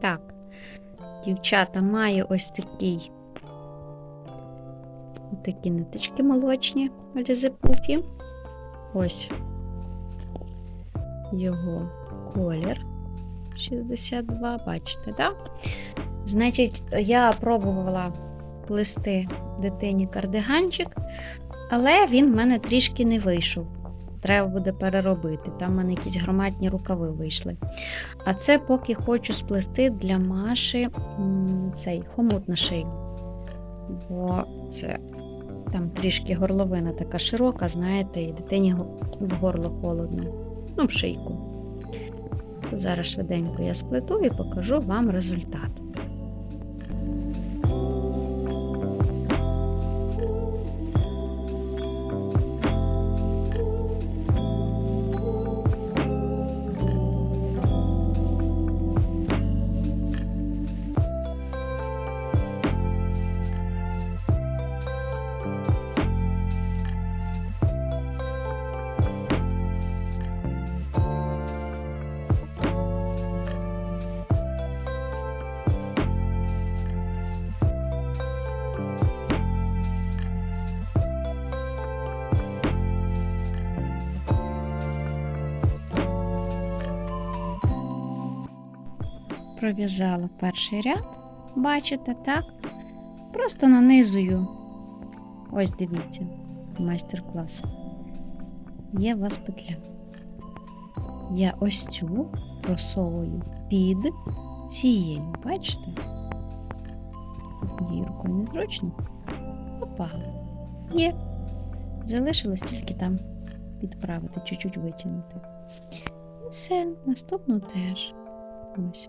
Так, дівчата, маю ось такий. Такі ниточки молочні Пуфі. Ось його колір 62, бачите, так? Значить, я пробувала плести дитині кардиганчик, але він в мене трішки не вийшов. Треба буде переробити. Там в мене якісь громадні рукави вийшли. А це поки хочу сплести для Маші цей хомут на шию. Бо це там трішки горловина така широка, знаєте, і дитині в горло холодно. Ну, в шийку. То зараз швиденько я сплету і покажу вам результат. Пров'язала перший ряд, бачите, так? Просто нанизую. Ось дивіться, майстер-клас. Є у вас петля. Я ось цю просовую під цією, бачите? Її рукою незручно. Опа. Є. Залишилось тільки там підправити, чуть-чуть витягнути. І все, наступну теж. Ось.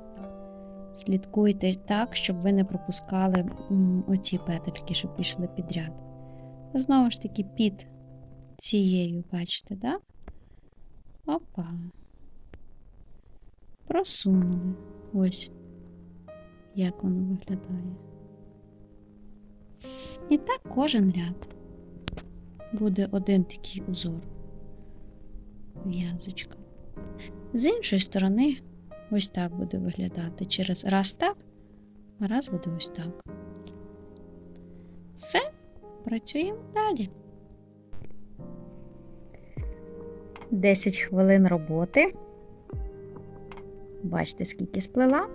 Слідкуйте так, щоб ви не пропускали оці петельки, щоб пішли підряд. Знову ж таки, під цією, бачите, так? Опа. Просунули. Ось, як воно виглядає. І так кожен ряд. Буде один такий узор. В'язочка. З іншої сторони Ось так буде виглядати. Через раз так, а раз буде ось так. Все, працюємо далі. 10 хвилин роботи. Бачите, скільки сплела.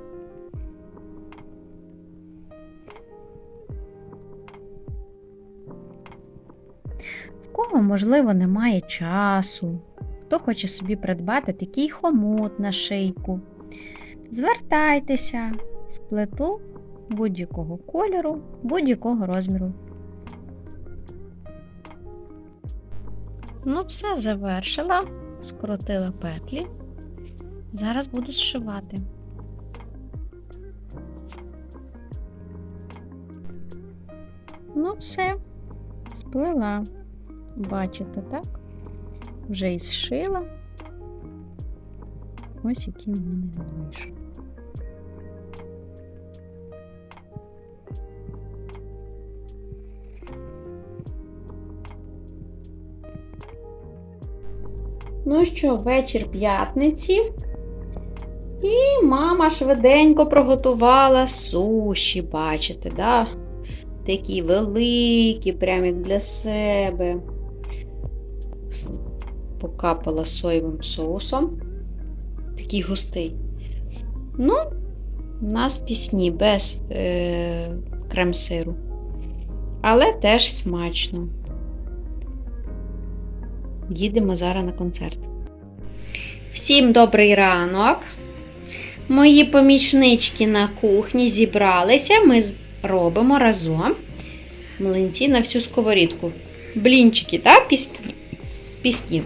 В кого, можливо, немає часу, хто хоче собі придбати такий хомут на шийку. Звертайтеся, сплету будь-якого кольору, будь-якого розміру. Ну, все завершила, скрутила петлі. Зараз буду зшивати. Ну, все, сплела. Бачите, так? Вже і зшила. Ось який в мене він вийшов. Ну що, вечір п'ятниці. І мама швиденько приготувала суші, бачите, да? Такі великі, прям як для себе. Покапала соєвим соусом такий густий. Ну, у нас пісні без е, крем-сиру. Але теж смачно. Їдемо зараз на концерт. Всім добрий ранок. Мої помічнички на кухні зібралися. Ми робимо разом млинці на всю сковорідку. Блінчики, так? Пісні. Пісні.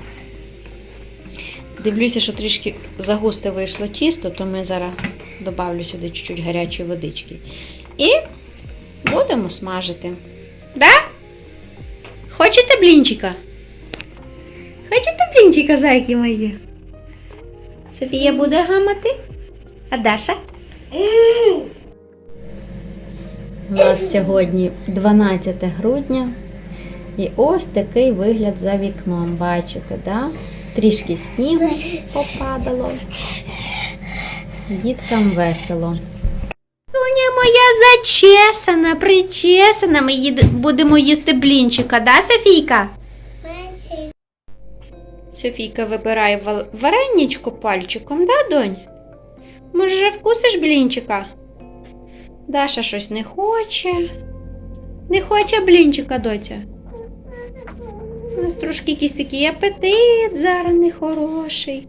Дивлюся, що трішки загусте вийшло тісто, то ми зараз добавлю сюди чуть-чуть гарячої водички. І будемо смажити. Да? Хочете блінчика? Хочете блінчика, зайки мої? Софія буде гамати? А Даша? У нас сьогодні 12 грудня. І ось такий вигляд за вікном, бачите, да? Трішки снігу попадало. Діткам весело. Соня моя зачесана, причесана. Ми їд... будемо їсти блінчика, да, Софійка? Софійка вибирає вареничко пальчиком, да, донь? Може, вкусиш блінчика? Даша щось не хоче. Не хоче блінчика, доця. У нас трошки якийсь такий апетит зараз нехороший.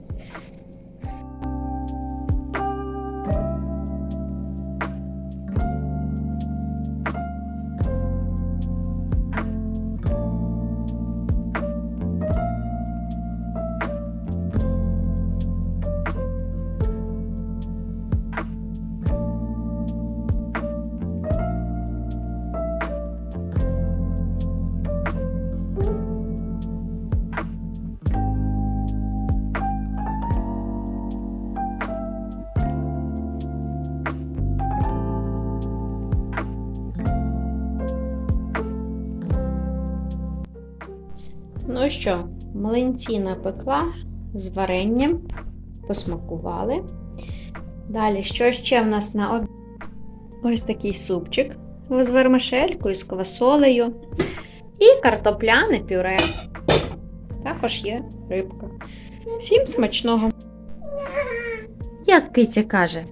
Що, млинці напекла з варенням, посмакували. Далі, що ще в нас на обід? Ось такий супчик з вермишелькою, з квасолею і картопляне пюре. Також є рибка. Всім смачного. Як киця каже?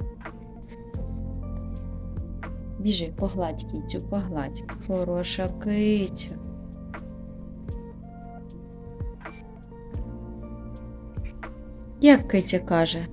Біжи, погладь кицю, погладь. Хороша киця. Як киця каже?